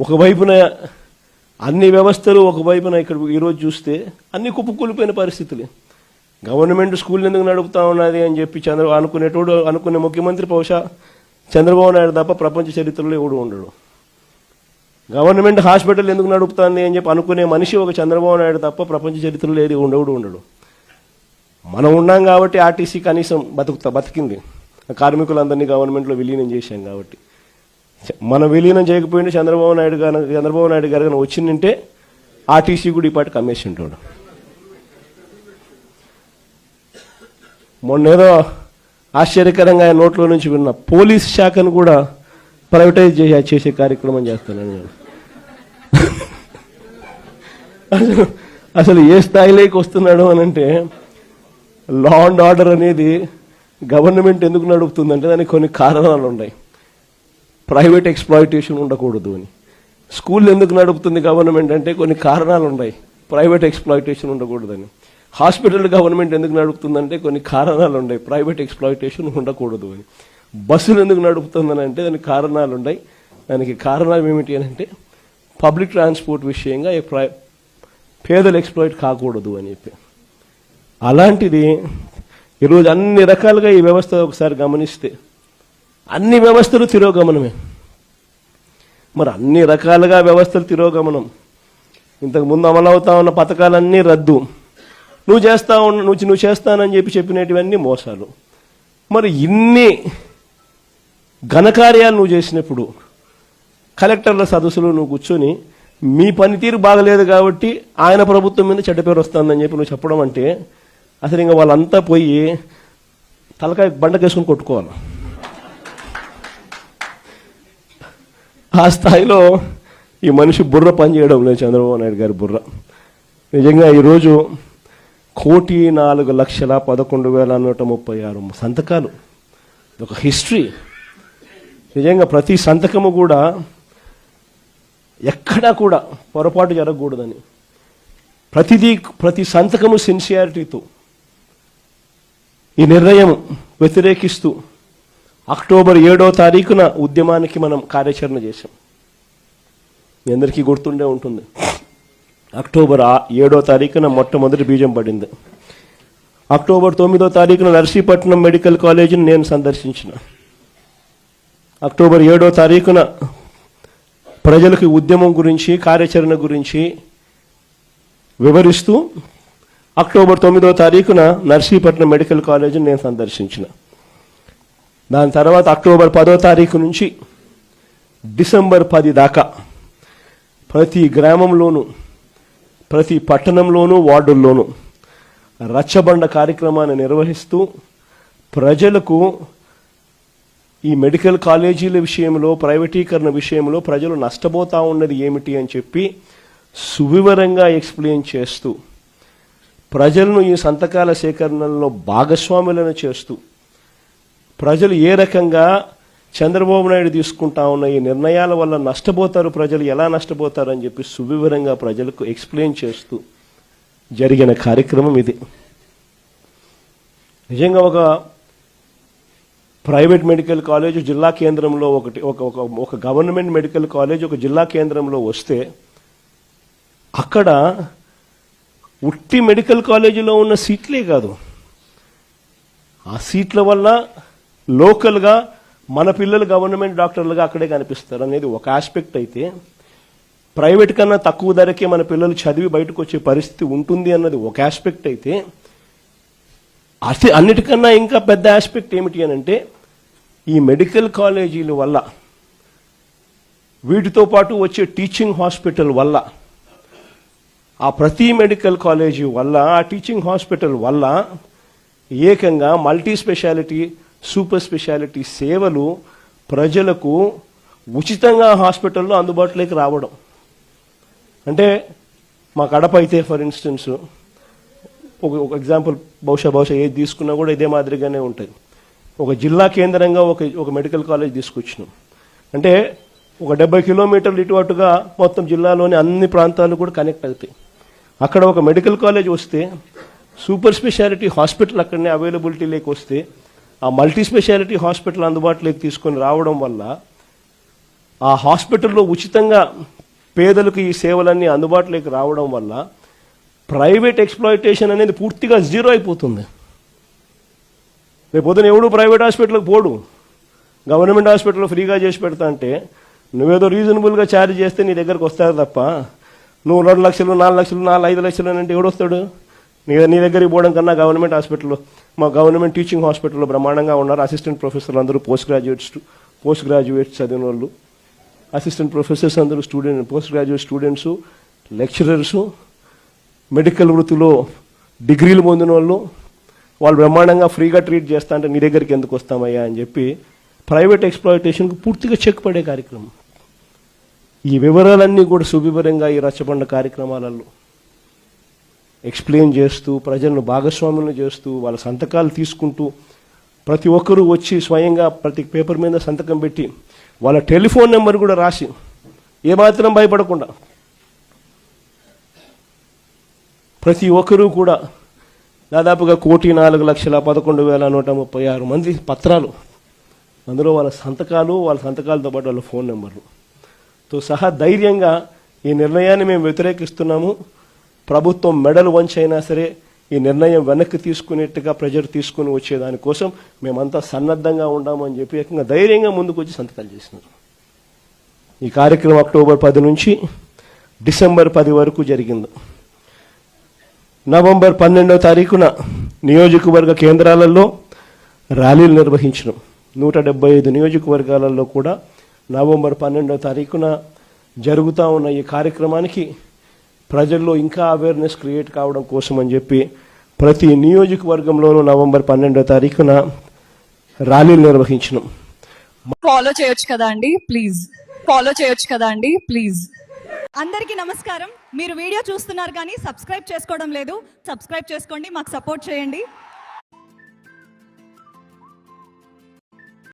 ఒకవైపున అన్ని వ్యవస్థలు ఒకవైపున ఇక్కడ ఈరోజు చూస్తే అన్ని కుప్పకూలిపోయిన పరిస్థితులే. గవర్నమెంట్ స్కూల్ ఎందుకు నడుపుతా ఉన్నది అని చెప్పి చంద్ర అనుకునేటోడు అనుకునే ముఖ్యమంత్రి బహుశా చంద్రబాబు నాయుడు తప్ప ప్రపంచ చరిత్రలో ఎవడు ఉండడు. గవర్నమెంట్ హాస్పిటల్ ఎందుకు నడుపుతుంది అని చెప్పి అనుకునే మనిషి ఒక చంద్రబాబు నాయుడు తప్ప ప్రపంచ చరిత్రలో ఏది ఉండవుడు ఉండడు. మనం ఉన్నాం కాబట్టి ఆర్టీసీ కనీసం బతుకుతా బతికింది. కార్మికులందరినీ గవర్నమెంట్లో విలీనం చేశాం కాబట్టి. మనం విలీనం చేయకపోయింటే చంద్రబాబు నాయుడు గారు చంద్రబాబు నాయుడు గారు కానీ వచ్చిందంటే ఆర్టీసీ కూడా ఈ పాటికి అమ్మేసి ఉంటాడు మొన్నేదో ఆశ్చర్యకరంగా ఆయన నోట్లో నుంచి విన్న పోలీస్ శాఖను కూడా ప్రైవేటైజ్ చేసే చేసే కార్యక్రమం చేస్తున్నాను నేను. అసలు అసలు ఏ స్థాయిలోకి వస్తున్నాడు అని అంటే లా అండ్ ఆర్డర్ అనేది గవర్నమెంట్ ఎందుకు నడుపుతుందంటే దానికి కొన్ని కారణాలు ఉన్నాయి. ప్రైవేట్ ఎక్స్ప్లాయిటేషన్ ఉండకూడదు అని. స్కూల్ ఎందుకు నడుపుతుంది గవర్నమెంట్ అంటే కొన్ని కారణాలు ఉన్నాయి ప్రైవేట్ ఎక్స్ప్లాయిటేషన్ ఉండకూడదని. హాస్పిటల్ గవర్నమెంట్ ఎందుకు నడుపుతుందంటే కొన్ని కారణాలు ఉన్నాయి ప్రైవేట్ ఎక్స్ప్లాయిటేషన్ ఉండకూడదు అని. బస్సులు ఎందుకు నడుపుతుందని అంటే దానికి కారణాలు ఉన్నాయి దానికి కారణాలు ఏమిటి అని అంటే పబ్లిక్ ట్రాన్స్పోర్ట్ విషయంగా పేదలు ఎక్స్ప్లాయిట్ కాకూడదు అని చెప్పి. అలాంటిది ఈరోజు అన్ని రకాలుగా ఈ వ్యవస్థ ఒకసారి గమనిస్తే అన్ని వ్యవస్థలు తిరోగమనమే. మరి అన్ని రకాలుగా వ్యవస్థలు తిరోగమనం. ఇంతకుముందు అమలవుతా ఉన్న పథకాలన్నీ రద్దు. నువ్వు చేస్తా ఉన్న నువ్వు నువ్వు చేస్తానని చెప్పి చెప్పినటువన్నీ మోసాలు. మరి ఇన్ని ఘనకార్యాలు నువ్వు చేసినప్పుడు కలెక్టర్ల సదస్సులో నువ్వు కూర్చొని మీ పనితీరు బాగలేదు కాబట్టి ఆయన ప్రభుత్వం మీద చెడ్డ పేరు వస్తుందని చెప్పి నువ్వు చెప్పడం అంటే అసలు ఇంకా వాళ్ళంతా పోయి తలకాయ బండకేసుకుని కొట్టుకోవాలి. ఆ స్థాయిలో ఈ మనిషి బుర్ర పనిచేయడం లేదు చంద్రబాబు నాయుడు గారి బుర్ర. నిజంగా ఈరోజు కోటి నాలుగు లక్షల పదకొండు వేల నూట ముప్పై ఆరు సంతకాలు. ఒక హిస్టరీ. నిజంగా ప్రతి సంతకము కూడా ఎక్కడా కూడా పొరపాటు జరగకూడదని. ప్రతిదీ ప్రతి సంతకము సిన్సియారిటీతో ఈ నిర్ణయం వ్యతిరేకిస్తూ అక్టోబర్ ఏడో తారీఖున ఉద్యమానికి మనం కార్యాచరణ చేశాం. మీ అందరికీ గుర్తుండే ఉంటుంది. అక్టోబర్ ఏడో తారీఖున మొట్టమొదటి బీజం పడింది. అక్టోబర్ తొమ్మిదో తారీఖున నర్సీపట్నం మెడికల్ కాలేజీని నేను సందర్శించిన. అక్టోబర్ ఏడో తారీఖున ప్రజలకు ఉద్యమం గురించి కార్యాచరణ గురించి వివరిస్తూ అక్టోబర్ తొమ్మిదో తారీఖున నర్సీపట్నం మెడికల్ కాలేజీని నేను సందర్శించిన. దాని తర్వాత అక్టోబర్ పదో తారీఖు నుంచి డిసెంబర్ పది దాకా ప్రతి గ్రామంలోనూ ప్రతి పట్టణంలోనూ వార్డుల్లోనూ రచ్చబండ కార్యక్రమాన్ని నిర్వహిస్తూ ప్రజలకు ఈ మెడికల్ కాలేజీల విషయంలో ప్రైవేటీకరణ విషయంలో ప్రజలు నష్టపోతా ఉన్నది ఏమిటి అని చెప్పి సువివరంగా ఎక్స్ప్లెయిన్ చేస్తూ ప్రజలను ఈ సంతకాల సేకరణలో భాగస్వాములను చేస్తూ ప్రజలు ఏ రకంగా చంద్రబాబు నాయుడు తీసుకుంటా ఉన్న ఈ నిర్ణయాల వల్ల నష్టపోతారు ప్రజలు ఎలా నష్టపోతారు అని చెప్పి సువివరంగా ప్రజలకు ఎక్స్ప్లెయిన్ చేస్తూ జరిగిన కార్యక్రమం ఇది. నిజంగా ఒక ప్రైవేట్ మెడికల్ కాలేజ్ జిల్లా కేంద్రంలో ఒకటి ఒక ఒక గవర్నమెంట్ మెడికల్ కాలేజ్ ఒక జిల్లా కేంద్రంలో వస్తే అక్కడ ఉట్టి మెడికల్ కాలేజీలో ఉన్న సీట్లే కాదు. ఆ సీట్ల వల్ల లోకల్గా మన పిల్లలు గవర్నమెంట్ డాక్టర్లుగా అక్కడే కనిపిస్తారు అనేది ఒక ఆస్పెక్ట్ అయితే ప్రైవేట్ కన్నా తక్కువ ధరకే మన పిల్లలు చదివి బయటకు వచ్చే పరిస్థితి ఉంటుంది అన్నది ఒక ఆస్పెక్ట్ అయితే అతి అన్నిటికన్నా ఇంకా పెద్ద ఆస్పెక్ట్ ఏమిటి అని అంటే ఈ మెడికల్ కాలేజీల వల్ల వీటితో పాటు వచ్చే టీచింగ్ హాస్పిటల్ వల్ల ఆ ప్రతి మెడికల్ కాలేజీ వల్ల ఆ టీచింగ్ హాస్పిటల్ వల్ల ఏకంగా మల్టీ స్పెషాలిటీ సూపర్ స్పెషాలిటీ సేవలు ప్రజలకు ఉచితంగా హాస్పిటల్లో అందుబాటులోకి రావడం. అంటే మా కడప అయితే ఫర్ ఇన్స్టెన్స్ ఒక ఒక ఎగ్జాంపుల్ బహుశా బహుశా ఏది తీసుకున్నా కూడా ఇదే మాదిరిగానే ఉంటుంది ఒక జిల్లా కేంద్రంగా ఒక ఒక మెడికల్ కాలేజ్ తీసుకొచ్చినాం. అంటే ఒక డెబ్బై కిలోమీటర్లు ఇటు అటుగా మొత్తం జిల్లాలోని అన్ని ప్రాంతాలు కూడా కనెక్ట్ అవుతాయి. అక్కడ ఒక మెడికల్ కాలేజ్ వస్తే సూపర్ స్పెషాలిటీ హాస్పిటల్ అక్కడనే అవైలబిలిటీలోకి వస్తే ఆ మల్టీ స్పెషాలిటీ హాస్పిటల్ అందుబాటులోకి తీసుకొని రావడం వల్ల ఆ హాస్పిటల్లో ఉచితంగా పేదలకు ఈ సేవలన్నీ అందుబాటులోకి రావడం వల్ల ప్రైవేట్ ఎక్స్ప్లాయిటేషన్ అనేది పూర్తిగా జీరో అయిపోతుంది. రేపు పొద్దున ఎవడు ప్రైవేట్ హాస్పిటల్కి పోడు. గవర్నమెంట్ హాస్పిటల్ ఫ్రీగా చేసి పెడతా అంటే నువ్వేదో రీజనబుల్గా ఛార్జ్ చేస్తే నీ దగ్గరకు వస్తారు తప్ప నువ్వు రెండు లక్షలు నాలుగు లక్షలు నాలుగు ఐదు లక్షలు అని అంటే ఎవడొస్తాడు నీ నీ దగ్గరికి పోవడం కన్నా గవర్నమెంట్ హాస్పిటల్లో మా గవర్నమెంట్ టీచింగ్ హాస్పిటల్లో బ్రహ్మాండంగా ఉన్నారు. అసిస్టెంట్ ప్రొఫెసర్లు అందరూ పోస్ట్ గ్రాడ్యుయేట్స్ పోస్ట్ గ్రాడ్యుయేట్స్ చదివిన వాళ్ళు. అసిస్టెంట్ ప్రొఫెసర్స్ అందరూ student post graduate students lecturers medical వృత్తిలో డిగ్రీలు పొందిన వాళ్ళు. వాళ్ళు బ్రహ్మాండంగా ఫ్రీగా ట్రీట్ చేస్తా అంటే నీ దగ్గరికి ఎందుకు వస్తామయ్యా అని చెప్పి ప్రైవేట్ ఎక్స్ప్లాయిటేషన్కు పూర్తిగా చెక్ పడే కార్యక్రమం. ఈ వివరాలన్నీ కూడా సువివరంగా ఈ రచ్చబండ కార్యక్రమాలలో ఎక్స్ప్లెయిన్ చేస్తూ ప్రజలను భాగస్వాములను చేస్తూ వాళ్ళ సంతకాలు తీసుకుంటూ ప్రతి ఒక్కరూ వచ్చి స్వయంగా ప్రతి పేపర్ మీద సంతకం పెట్టి వాళ్ళ టెలిఫోన్ నెంబర్ కూడా రాసి ఏమాత్రం భయపడకుండా ప్రతి ఒక్కరూ కూడా దాదాపుగా కోటి నాలుగు లక్షల పదకొండు వేల నూట ముప్పై ఆరు మంది పత్రాలు అందులో వాళ్ళ సంతకాలు వాళ్ళ సంతకాలతో పాటు వాళ్ళ ఫోన్ నెంబర్లు. తో సహా ధైర్యంగా ఈ నిర్ణయాన్ని మేము వ్యతిరేకిస్తున్నాము. ప్రభుత్వం మెడలు వంచైనా సరే ఈ నిర్ణయం వెనక్కి తీసుకునేట్టుగా ప్రజలు తీసుకుని వచ్చేదానికోసం మేమంతా సన్నద్ధంగా ఉండామని చెప్పి ఏకంగా ధైర్యంగా ముందుకు వచ్చి సంతకాలు చేసినారు ఈ కార్యక్రమం అక్టోబర్ పది నుంచి డిసెంబర్ పది వరకు జరిగింది. నవంబర్ పన్నెండవ తారీఖున నియోజకవర్గ కేంద్రాలలో ర్యాలీలు నిర్వహించడం నూట డెబ్బై ఐదు నియోజకవర్గాలలో కూడా నవంబర్ పన్నెండవ తారీఖున జరుగుతూ ఉన్న ఈ కార్యక్రమానికి ప్రజల్లో ఇంకా అవేర్నెస్ క్రియేట్ కావడం కోసం అని చెప్పి ప్రతి నియోజకవర్గంలోనూ నవంబర్ పన్నెండవ తారీఖున ర్యాలీలు నిర్వహించడం ఫాలో చేయొచ్చు కదా అండి? ప్లీజ్ ఫాలో చేయొచ్చు కదా అండి? ప్లీజ్ అందరికీ నమస్కారం. మీరు వీడియో చూస్తున్నారు కానీ సబ్స్క్రైబ్ చేసుకోవడం లేదు. సబ్స్క్రైబ్ చేసుకోండి. మాకు సపోర్ట్ చేయండి.